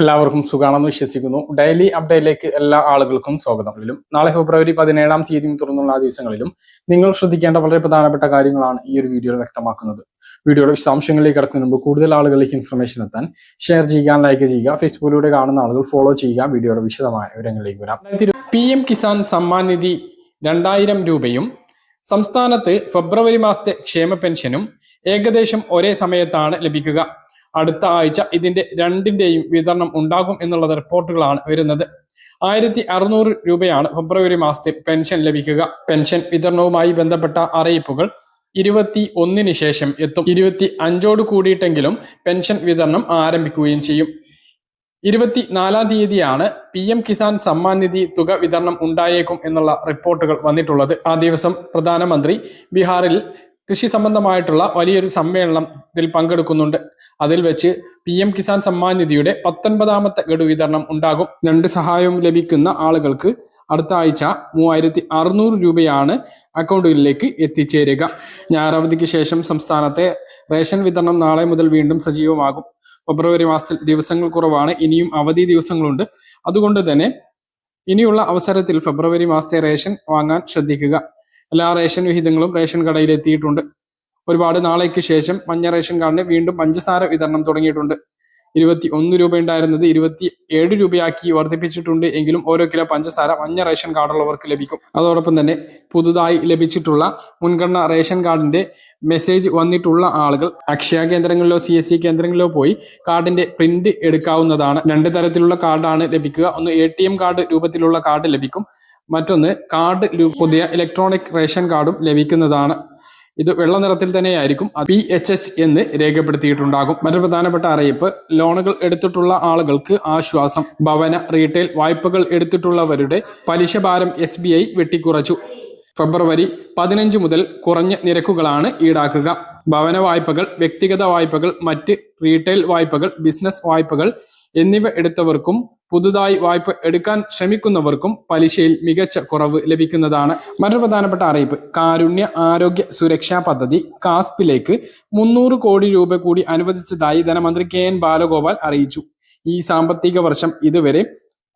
എല്ലാവർക്കും സുഖമാണെന്ന് വിശ്വസിക്കുന്നു. ഡെയിലി അപ്ഡേറ്റിലേക്ക് എല്ലാ ആളുകൾക്കും സ്വാഗതം. നാളെ ഫെബ്രുവരി പതിനേഴാം തീയതി തുടർന്നുള്ള ആ ദിവസങ്ങളിലും നിങ്ങൾ ശ്രദ്ധിക്കേണ്ട വളരെ പ്രധാനപ്പെട്ട കാര്യങ്ങളാണ് ഈ ഒരു വീഡിയോയിൽ വ്യക്തമാക്കുന്നത്. വീഡിയോയുടെ വിശദാംശങ്ങളിലേക്ക് കടക്കുന്നതിന് മുമ്പ് കൂടുതൽ ആളുകളിലേക്ക് ഇൻഫർമേഷൻ എത്താൻ ഷെയർ ചെയ്യുക ലൈക്ക് ചെയ്യുക ഫേസ്ബുക്കിലൂടെ കാണുന്ന ആളുകൾ ഫോളോ ചെയ്യുക വീഡിയോയുടെ വിശദമായ വിവരങ്ങളിലേക്ക് വരാം. പി എം കിസാൻ സമ്മാൻ നിധി രണ്ടായിരം രൂപയും സംസ്ഥാനത്ത് ഫെബ്രുവരി മാസത്തെ ക്ഷേമ പെൻഷനും ഏകദേശം ഒരേ സമയത്താണ് ലഭിക്കുക. അടുത്ത ആഴ്ച ഇതിന്റെ രണ്ടിന്റെയും വിതരണം ഉണ്ടാകും എന്നുള്ള റിപ്പോർട്ടുകളാണ് വരുന്നത്. ആയിരത്തി അറുന്നൂറ് രൂപയാണ് ഫെബ്രുവരി മാസത്തെ പെൻഷൻ ലഭിക്കുക. പെൻഷൻ വിതരണവുമായി ബന്ധപ്പെട്ട അറിയിപ്പുകൾ ഇരുപത്തി ഒന്നിന് ശേഷം എത്തും. ഇരുപത്തി അഞ്ചോട് കൂടിയിട്ടെങ്കിലും പെൻഷൻ വിതരണം ആരംഭിക്കുകയും ചെയ്യും. ഇരുപത്തി നാലാം തീയതിയാണ് പി എം കിസാൻ സമ്മാൻ നിധി തുക വിതരണം ഉണ്ടായേക്കും എന്നുള്ള റിപ്പോർട്ടുകൾ വന്നിട്ടുള്ളത്. ആ ദിവസം പ്രധാനമന്ത്രി ബീഹാറിൽ കൃഷി സംബന്ധമായിട്ടുള്ള വലിയൊരു സമ്മേളനത്തിൽ പങ്കെടുക്കുന്നുണ്ട്. അതിൽ വെച്ച് പി എം കിസാൻ സമ്മാൻ നിധിയുടെ പത്തൊൻപതാമത്തെ ഗഡു വിതരണം ഉണ്ടാകും. രണ്ട് സഹായവും ലഭിക്കുന്ന ആളുകൾക്ക് അടുത്ത ആഴ്ച മൂവായിരത്തി അറുന്നൂറ് രൂപയാണ് അക്കൗണ്ടുകളിലേക്ക് എത്തിച്ചേരുക. ഞായറാവധിക്ക് ശേഷം സംസ്ഥാനത്തെ റേഷൻ വിതരണം നാളെ മുതൽ വീണ്ടും സജീവമാകും. ഫെബ്രുവരി മാസത്തിൽ ദിവസങ്ങൾ കുറവാണ് ഇനിയും അവധി ദിവസങ്ങളുണ്ട്. അതുകൊണ്ട് തന്നെ ഇനിയുള്ള അവസരത്തിൽ ഫെബ്രുവരി മാസത്തെ റേഷൻ വാങ്ങാൻ ശ്രദ്ധിക്കുക. എല്ലാ റേഷൻ വിഹിതങ്ങളും റേഷൻ കടയിൽ എത്തിയിട്ടുണ്ട്. ഒരുപാട് നാളേക്ക് ശേഷം മഞ്ഞ റേഷൻ കാർഡിന് വീണ്ടും പഞ്ചസാര വിതരണം തുടങ്ങിയിട്ടുണ്ട്. ഇരുപത്തി ഒന്ന് രൂപ ഉണ്ടായിരുന്നത് ഇരുപത്തി ഏഴ് രൂപയാക്കി വർദ്ധിപ്പിച്ചിട്ടുണ്ട് എങ്കിലും ഓരോ കിലോ പഞ്ചസാര മഞ്ഞ റേഷൻ കാർഡുള്ളവർക്ക് ലഭിക്കും. അതോടൊപ്പം തന്നെ പുതുതായി ലഭിച്ചിട്ടുള്ള മുൻഗണന റേഷൻ കാർഡിന്റെ മെസ്സേജ് വന്നിട്ടുള്ള ആളുകൾ അക്ഷയ കേന്ദ്രങ്ങളിലോ സി എസ് സി കേന്ദ്രങ്ങളിലോ പോയി കാർഡിന്റെ പ്രിന്റ് എടുക്കാവുന്നതാണ്. രണ്ട് തരത്തിലുള്ള കാർഡാണ് ലഭിക്കുക. ഒന്ന് എ കാർഡ് രൂപത്തിലുള്ള കാർഡ് ലഭിക്കും. മറ്റൊന്ന് കാർഡ് പുതിയ ഇലക്ട്രോണിക് റേഷൻ കാർഡും ലഭിക്കുന്നതാണ്. ഇത് വെള്ള നിറത്തിൽ തന്നെയായിരിക്കും. പി എച്ച് എച്ച് എന്ന് രേഖപ്പെടുത്തിയിട്ടുണ്ടാകും. മറ്റൊരു പ്രധാനപ്പെട്ട അറിയിപ്പ് ലോണുകൾ എടുത്തിട്ടുള്ള ആളുകൾക്ക് ആശ്വാസം. ഭവന റീറ്റെയിൽ വായ്പകൾ എടുത്തിട്ടുള്ളവരുടെ പലിശ ഭാരം എസ് ബി ഐ വെട്ടിക്കുറച്ചു. ഫെബ്രുവരി പതിനഞ്ച് മുതൽ കുറഞ്ഞ നിരക്കുകളാണ് ഈടാക്കുക. ഭവന വായ്പകൾ വ്യക്തിഗത വായ്പകൾ മറ്റ് റീറ്റെയിൽ വായ്പകൾ ബിസിനസ് വായ്പകൾ എന്നിവ എടുത്തവർക്കും പുതുതായി വായ്പ എടുക്കാൻ ശ്രമിക്കുന്നവർക്കും പലിശയിൽ മികച്ച കുറവ് ലഭിക്കുന്നതാണ്. മറ്റൊരു പ്രധാനപ്പെട്ട അറിയിപ്പ്. കാരുണ്യ ആരോഗ്യ സുരക്ഷാ പദ്ധതി കാസ്പിലേക്ക് മുന്നൂറ് കോടി രൂപ കൂടി അനുവദിച്ചതായി ധനമന്ത്രി കെ എൻ ബാലഗോപാൽ അറിയിച്ചു. ഈ സാമ്പത്തിക വർഷം ഇതുവരെ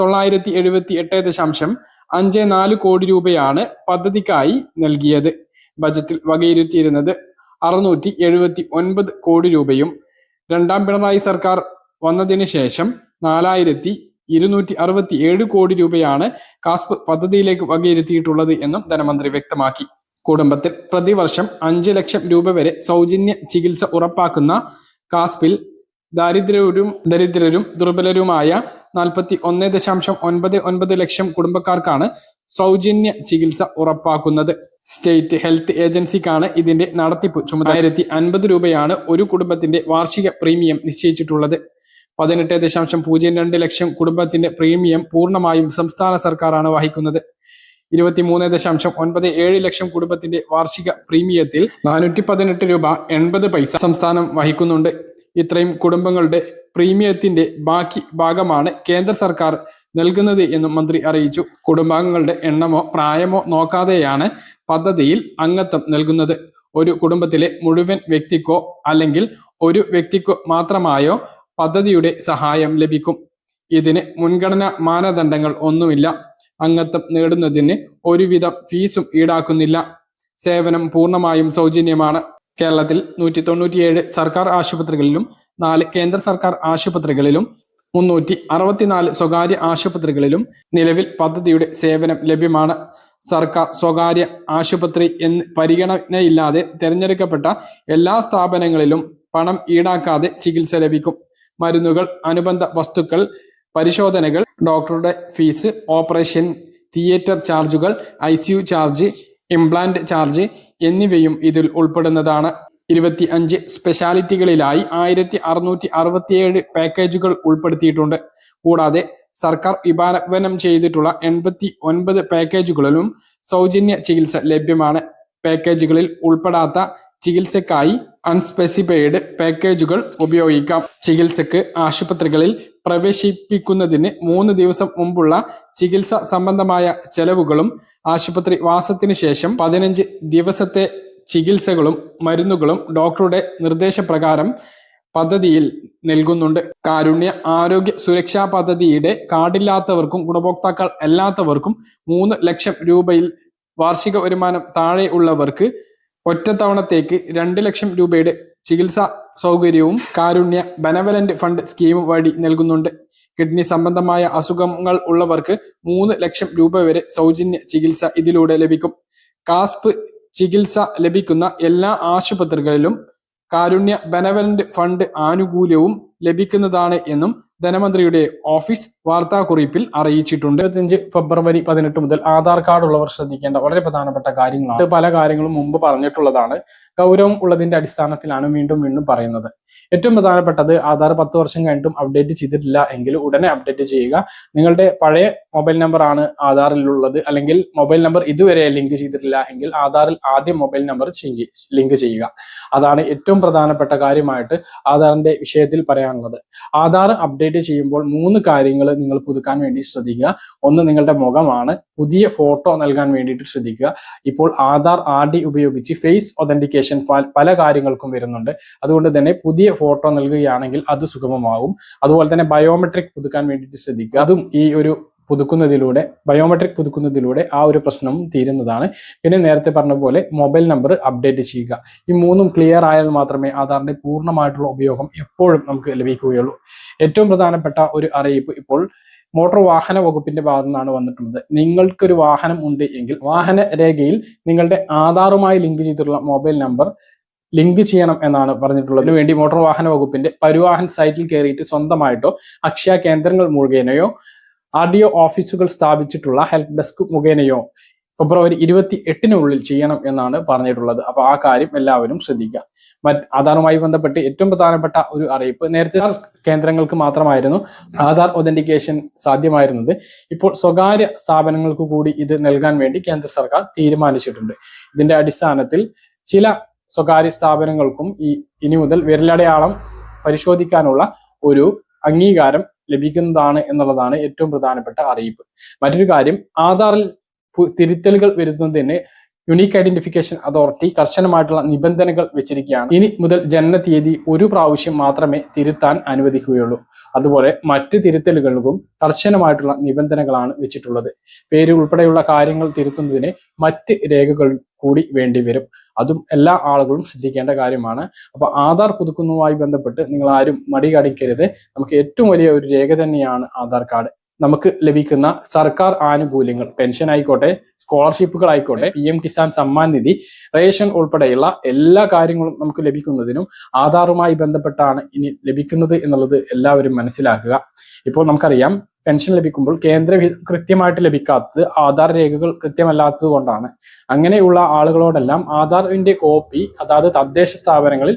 തൊള്ളായിരത്തി എഴുപത്തി എട്ട് ദശാംശം അഞ്ച് നാല് കോടി രൂപയാണ് പദ്ധതിക്കായി നൽകിയത്. ബജറ്റിൽ വകയിരുത്തിയിരുന്നത് അറുന്നൂറ്റി എഴുപത്തി ഒൻപത് കോടി രൂപയും രണ്ടാം പിണറായി സർക്കാർ വന്നതിന് ശേഷം നാലായിരത്തി ഇരുന്നൂറ്റി അറുപത്തി ഏഴ് കോടി രൂപയാണ് കാസ്പ് പദ്ധതിയിലേക്ക് വകയിരുത്തിയിട്ടുള്ളത് എന്നും ധനമന്ത്രി വ്യക്തമാക്കി. കുടുംബത്തിൽ പ്രതിവർഷം അഞ്ച് ലക്ഷം രൂപ വരെ സൗജന്യ ചികിത്സ ഉറപ്പാക്കുന്ന കാസ്പിൽ ദാരിദ്ര്യരും ദരിദ്രരും ദുർബലരുമായ നാൽപ്പത്തി ഒന്ന് ദശാംശം ഒൻപത് ഒൻപത് ലക്ഷം കുടുംബക്കാർക്കാണ് സൗജന്യ ചികിത്സ ഉറപ്പാക്കുന്നത്. സ്റ്റേറ്റ് ഹെൽത്ത് ഏജൻസിക്കാണ് ഇതിന്റെ നടത്തിപ്പ് ചുമതല. ആയിരത്തി അൻപത് രൂപയാണ് ഒരു കുടുംബത്തിന്റെ വാർഷിക പ്രീമിയം നിശ്ചയിച്ചിട്ടുള്ളത്. പതിനെട്ട് ദശാംശം പൂജ്യം രണ്ട് ലക്ഷം കുടുംബത്തിന്റെ പ്രീമിയം പൂർണമായും സംസ്ഥാന സർക്കാരാണ് വഹിക്കുന്നത്. ഇരുപത്തിമൂന്ന് ദശാംശം ഒൻപത് ഏഴ് ലക്ഷം കുടുംബത്തിന്റെ വാർഷിക പ്രീമിയത്തിൽ നാനൂറ്റി പതിനെട്ട് രൂപ എൺപത് പൈസ സംസ്ഥാനം വഹിക്കുന്നുണ്ട്. ഇത്രയും കുടുംബങ്ങളുടെ പ്രീമിയത്തിന്റെ ബാക്കി ഭാഗമാണ് കേന്ദ്ര സർക്കാർ നൽകുന്നത് എന്നും മന്ത്രി അറിയിച്ചു. കുടുംബാംഗങ്ങളുടെ എണ്ണമോ പ്രായമോ നോക്കാതെയാണ് പദ്ധതിയിൽ അംഗത്വം നൽകുന്നത്. ഒരു കുടുംബത്തിലെ മുഴുവൻ വ്യക്തിക്കോ അല്ലെങ്കിൽ ഒരു വ്യക്തിക്കോ മാത്രമായോ പദ്ധതിയുടെ സഹായം ലഭിക്കും. ഇതിന് മുൻഗണനാ മാനദണ്ഡങ്ങൾ ഒന്നുമില്ല. അംഗത്വം നേടുന്നതിന് ഒരുവിധം ഫീസും ഈടാക്കുന്നില്ല. സേവനം പൂർണമായും സൗജന്യമാണ്. കേരളത്തിൽ നൂറ്റി തൊണ്ണൂറ്റിയേഴ് സർക്കാർ ആശുപത്രികളിലും നാല് കേന്ദ്ര സർക്കാർ ആശുപത്രികളിലും മുന്നൂറ്റി അറുപത്തിനാല് സ്വകാര്യ ആശുപത്രികളിലും നിലവിൽ പദ്ധതിയുടെ സേവനം ലഭ്യമാണ്. സർക്കാർ സ്വകാര്യ ആശുപത്രി എന്ന് പരിഗണനയില്ലാതെ തിരഞ്ഞെടുക്കപ്പെട്ട എല്ലാ സ്ഥാപനങ്ങളിലും പണം ഈടാക്കാതെ ചികിത്സ ലഭിക്കും. മരുന്നുകൾ അനുബന്ധ വസ്തുക്കൾ പരിശോധനകൾ ഡോക്ടറുടെ fees operation theatre charges I charge implant charge എന്നിവയും ഇതിൽ ഉൾപ്പെടുന്നതാണ്. ഇരുപത്തി അഞ്ച് സ്പെഷ്യാലിറ്റികളിലായി ആയിരത്തി അറുന്നൂറ്റി അറുപത്തിയേഴ് പാക്കേജുകൾ ഉൾപ്പെടുത്തിയിട്ടുണ്ട്. കൂടാതെ സർക്കാർ വിഭാവനം ചെയ്തിട്ടുള്ള എൺപത്തി ഒൻപത് പാക്കേജുകളിലും സൗജന്യ ചികിത്സ ലഭ്യമാണ്. പാക്കേജുകളിൽ ഉൾപ്പെടാത്ത ചികിത്സക്കായി അൺസ്പെസിഫൈഡ് പാക്കേജുകൾ ഉപയോഗിക്കാം. ചികിത്സക്ക് ആശുപത്രികളിൽ പ്രവേശിപ്പിക്കുന്നതിന് മൂന്ന് ദിവസം മുമ്പുള്ള ചികിത്സ സംബന്ധമായ ചെലവുകളും ആശുപത്രി വാസത്തിന് ശേഷം പതിനഞ്ച് ദിവസത്തെ ചികിത്സകളും മരുന്നുകളും ഡോക്ടറുടെ നിർദ്ദേശപ്രകാരം പദ്ധതിയിൽ നൽകുന്നുണ്ട്. കാരുണ്യ ആരോഗ്യ സുരക്ഷാ പദ്ധതിയുടെ കാർഡില്ലാത്തവർക്കും ഗുണഭോക്താക്കൾ അല്ലാത്തവർക്കും മൂന്ന് ലക്ഷം രൂപയിൽ വാർഷിക വരുമാനം താഴെ ഉള്ളവർക്ക് ഒറ്റത്തവണത്തേക്ക് രണ്ട് ലക്ഷം രൂപയുടെ ചികിത്സാ സൗകര്യവും കാരുണ്യ ബനവലന്റ് ഫണ്ട് സ്കീം വഴി നൽകുന്നുണ്ട്. കിഡ്നി സംബന്ധമായ അസുഖങ്ങൾ ഉള്ളവർക്ക് മൂന്ന് ലക്ഷം രൂപ വരെ സൗജന്യ ചികിത്സ ഇതിലൂടെ ലഭിക്കും. കാസ്പ് ചികിത്സ ലഭിക്കുന്ന എല്ലാ ആശുപത്രികളിലും കാരുണ്യ ബനവലന്റ് ഫണ്ട് ആനുകൂല്യവും ലഭിക്കുന്നതാണ് എന്നും ധനമന്ത്രിയുടെ ഓഫീസ് വാർത്താക്കുറിപ്പിൽ അറിയിച്ചിട്ടുണ്ട്. ഇരുപത്തിയഞ്ച് ഫെബ്രുവരി പതിനെട്ട് മുതൽ ആധാർ കാർഡ് ഉള്ളവർ ശ്രദ്ധിക്കേണ്ട വളരെ പ്രധാനപ്പെട്ട കാര്യങ്ങളാണ്. പല കാര്യങ്ങളും മുമ്പ് പറഞ്ഞിട്ടുള്ളതാണ്. ഗൗരവം ഉള്ളതിന്റെ അടിസ്ഥാനത്തിലാണ് വീണ്ടും വീണ്ടും പറയുന്നത്. ഏറ്റവും പ്രധാനപ്പെട്ടത് ആധാർ പത്ത് വർഷം കഴിഞ്ഞിട്ടും അപ്ഡേറ്റ് ചെയ്തിട്ടില്ല എങ്കിൽ ഉടനെ അപ്ഡേറ്റ് ചെയ്യുക. നിങ്ങളുടെ പഴയ മൊബൈൽ നമ്പർ ആണ് ആധാറിലുള്ളത്. അല്ലെങ്കിൽ മൊബൈൽ നമ്പർ ഇതുവരെ ലിങ്ക് ചെയ്തിട്ടില്ല എങ്കിൽ ആധാറിൽ ആദ്യം മൊബൈൽ നമ്പർ ലിങ്ക് ചെയ്യുക. അതാണ് ഏറ്റവും പ്രധാനപ്പെട്ട കാര്യമായിട്ട് ആധാറിന്റെ വിഷയത്തിൽ പറയാനുള്ളത്. ആധാർ അപ്ഡേറ്റ് ചെയ്യുമ്പോൾ മൂന്ന് കാര്യങ്ങൾ നിങ്ങൾ പുതുക്കാൻ വേണ്ടി ശ്രദ്ധിക്കുക. ഒന്ന് നിങ്ങളുടെ മുഖമാണ് പുതിയ ഫോട്ടോ നൽകാൻ വേണ്ടിയിട്ട് ശ്രദ്ധിക്കുക. ഇപ്പോൾ ആധാർ ആർ ഡി ഉപയോഗിച്ച് ഫേസ് ഒതന്റിക്കേഷൻ പല കാര്യങ്ങൾക്കും വരുന്നുണ്ട്. അതുകൊണ്ട് തന്നെ പുതിയ ഫോട്ടോ നൽകുകയാണെങ്കിൽ അത് സുഗമമാകും. അതുപോലെ തന്നെ ബയോമെട്രിക് പുതുക്കാൻ വേണ്ടിയിട്ട് ശ്രദ്ധിക്കുക. അതും ഈ ഒരു പുതുക്കുന്നതിലൂടെ ബയോമെട്രിക് പുതുക്കുന്നതിലൂടെ ആ ഒരു പ്രശ്നം തീരുന്നതാണ്. പിന്നെ നേരത്തെ പറഞ്ഞ പോലെ മൊബൈൽ നമ്പർ അപ്ഡേറ്റ് ചെയ്യുക. ഈ മൂന്നും ക്ലിയർ ആയാൽ മാത്രമേ ആധാറിന്റെ പൂർണമായിട്ടുള്ള ഉപയോഗം എപ്പോഴും നമുക്ക് ലഭിക്കുകയുള്ളൂ. ഏറ്റവും പ്രധാനപ്പെട്ട ഒരു അറിയിപ്പ് ഇപ്പോൾ മോട്ടോർ വാഹന വകുപ്പിന്റെ ഭാഗത്തു നിന്നാണ് വന്നിട്ടുള്ളത്. നിങ്ങൾക്കൊരു വാഹനം ഉണ്ട് എങ്കിൽ വാഹന രേഖയിൽ നിങ്ങളുടെ ആധാറുമായി ലിങ്ക് ചെയ്തിട്ടുള്ള മൊബൈൽ നമ്പർ ലിങ്ക് ചെയ്യണം എന്നാണ് പറഞ്ഞിട്ടുള്ളത്. വേണ്ടി മോട്ടോർ വാഹന വകുപ്പിന്റെ പരിവാഹൻ സൈറ്റിൽ കയറിയിട്ട് സ്വന്തമായിട്ടോ അക്ഷയ കേന്ദ്രങ്ങൾ മുഖേനയോ ആർ ഡി ഒ ഓഫീസുകൾ സ്ഥാപിച്ചിട്ടുള്ള ഹെൽപ് ഡെസ്ക് മുഖേനയോ ഫെബ്രുവരി ഇരുപത്തി എട്ടിനുള്ളിൽ ചെയ്യണം എന്നാണ് പറഞ്ഞിട്ടുള്ളത്. അപ്പൊ ആ കാര്യം എല്ലാവരും ശ്രദ്ധിക്കുക. മറ്റ് ആധാറുമായി ബന്ധപ്പെട്ട് ഏറ്റവും പ്രധാനപ്പെട്ട ഒരു അറിയിപ്പ് നേരത്തെ കേന്ദ്രങ്ങൾക്ക് മാത്രമായിരുന്നു ആധാർ ഒതന്റിക്കേഷൻ സാധ്യമായിരുന്നത്. ഇപ്പോൾ സ്വകാര്യ സ്ഥാപനങ്ങൾക്ക് കൂടി ഇത് നൽകാൻ വേണ്ടി കേന്ദ്ര സർക്കാർ തീരുമാനിച്ചിട്ടുണ്ട്. ഇതിന്റെ അടിസ്ഥാനത്തിൽ ചില സ്വകാര്യ സ്ഥാപനങ്ങൾക്കും ഈ ഇനി മുതൽ വിരലടയാളം പരിശോധിക്കാനുള്ള ഒരു അംഗീകാരം ലഭിക്കുന്നതാണ് എന്നുള്ളതാണ് ഏറ്റവും പ്രധാനപ്പെട്ട അറിയിപ്പ്. മറ്റൊരു കാര്യം ആധാറിൽ തിരുത്തലുകൾ വരുത്തുന്നതിന് യുണീക്ക് ഐഡന്റിഫിക്കേഷൻ അതോറിറ്റി കർശനമായിട്ടുള്ള നിബന്ധനകൾ വെച്ചിരിക്കുകയാണ്. ഇനി മുതൽ ജനന തീയതി ഒരു പ്രാവശ്യം മാത്രമേ തിരുത്താൻ അനുവദിക്കുകയുള്ളൂ. അതുപോലെ മറ്റ് തിരുത്തലുകൾക്കും കർശനമായിട്ടുള്ള നിബന്ധനകളാണ് വെച്ചിട്ടുള്ളത്. പേര് ഉൾപ്പെടെയുള്ള കാര്യങ്ങൾ തിരുത്തുന്നതിന് മറ്റ് രേഖകൾ കൂടി വേണ്ടി വരും. അതും എല്ലാ ആളുകളും ശ്രദ്ധിക്കേണ്ട കാര്യമാണ്. അപ്പൊ ആധാർ പുതുക്കുന്നതുമായി ബന്ധപ്പെട്ട് നിങ്ങൾ ആരും മടി കടിക്കരുത് നമുക്ക് ഏറ്റവും വലിയ ഒരു രേഖ തന്നെയാണ് ആധാർ കാർഡ്. നമുക്ക് ലഭിക്കുന്ന സർക്കാർ ആനുകൂല്യങ്ങൾ പെൻഷൻ ആയിക്കോട്ടെ സ്കോളർഷിപ്പുകൾ ആയിക്കോട്ടെ P M Kisan Samman Nidhi ration ഉൾപ്പെടെയുള്ള എല്ലാ കാര്യങ്ങളും നമുക്ക് ലഭിക്കുന്നതിനും ആധാറുമായി ബന്ധപ്പെട്ടാണ് ഇനി ലഭിക്കുന്നത് എന്നുള്ളത് എല്ലാവരും മനസ്സിലാക്കുക. ഇപ്പോൾ നമുക്കറിയാം പെൻഷൻ ലഭിക്കുമ്പോൾ കേന്ദ്ര കൃത്യമായിട്ട് ലഭിക്കാത്തത് ആധാർ രേഖകൾ കൃത്യമല്ലാത്തത് കൊണ്ടാണ്. അങ്ങനെയുള്ള ആളുകളോടെല്ലാം ആധാറിന്റെ കോപ്പി അതായത് തദ്ദേശ സ്ഥാപനങ്ങളിൽ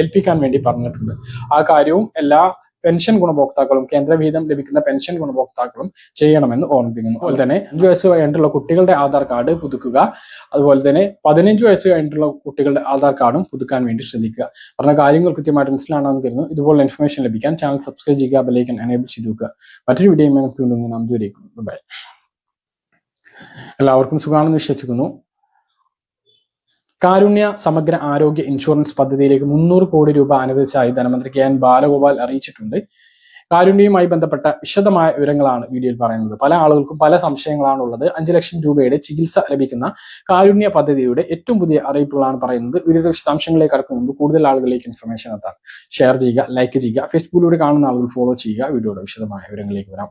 ഏൽപ്പിക്കാൻ വേണ്ടി പറഞ്ഞിട്ടുണ്ട്. ആ കാര്യവും എല്ലാ പെൻഷൻ ഗുണഭോക്താക്കളും കേന്ദ്രവിഹിതം ലഭിക്കുന്ന പെൻഷൻ ഗുണഭോക്താക്കളും ചെയ്യണമെന്ന് ഓർമ്മിപ്പിക്കുന്നു. അതുപോലെ തന്നെ അഞ്ചു വയസ്സ് കഴിഞ്ഞിട്ടുള്ള കുട്ടികളുടെ ആധാർ കാർഡ് പുതുക്കുക. അതുപോലെ തന്നെ പതിനഞ്ച് വയസ്സ് കഴിഞ്ഞിട്ടുള്ള കുട്ടികളുടെ ആധാർ കാർഡും പുതുക്കാൻ വേണ്ടി ശ്രദ്ധിക്കുക. പറഞ്ഞ കാര്യങ്ങൾ കൃത്യമായിട്ട് മനസ്സിലാണെന്ന് കരുതുന്നു. ഇതുപോലെ ഇൻഫർമേഷൻ ലഭിക്കാൻ ചാനൽ സബ്സ്ക്രൈബ് ചെയ്യുക ബെലൈക്കൻ എനേബിൾ ചെയ്തു വെക്കുക. മറ്റൊരു വീഡിയോ നമുക്ക് വീണ്ടും നാം ദൂരേക്കും ബൈ എല്ലാവർക്കും സുഖമാണെന്ന് വിശ്വസിക്കുന്നു. കാരുണ്യ സമഗ്ര ആരോഗ്യ ഇൻഷുറൻസ് പദ്ധതിയിലേക്ക് മുന്നൂറ് കോടി രൂപ അനുവദിച്ചതായി ധനമന്ത്രി കെ എൻ ബാലഗോപാൽ അറിയിച്ചിട്ടുണ്ട്. കാരുണ്യവുമായി ബന്ധപ്പെട്ട വിശദമായ വിവരങ്ങളാണ് വീഡിയോയിൽ പറയുന്നത്. പല ആളുകൾക്കും പല സംശയങ്ങളാണുള്ളത് അഞ്ചു ലക്ഷം രൂപയുടെ ചികിത്സ ലഭിക്കുന്ന കാരുണ്യ പദ്ധതിയുടെ ഏറ്റവും പുതിയ അറിയിപ്പുകളാണ് പറയുന്നത്. വിവിധ വിശദാംശങ്ങളിലേക്ക് കടക്കും മുമ്പ് കൂടുതൽ ആളുകളിലേക്ക് ഇൻഫർമേഷൻ എത്താൻ. ഷെയർ ചെയ്യുക ലൈക്ക് ചെയ്യുക. ഫേസ്ബുക്കിലൂടെ കാണുന്ന ആളുകൾ ഫോളോ ചെയ്യുക. വീഡിയോയുടെ വിശദമായ വിവരങ്ങളിലേക്ക് വരാം.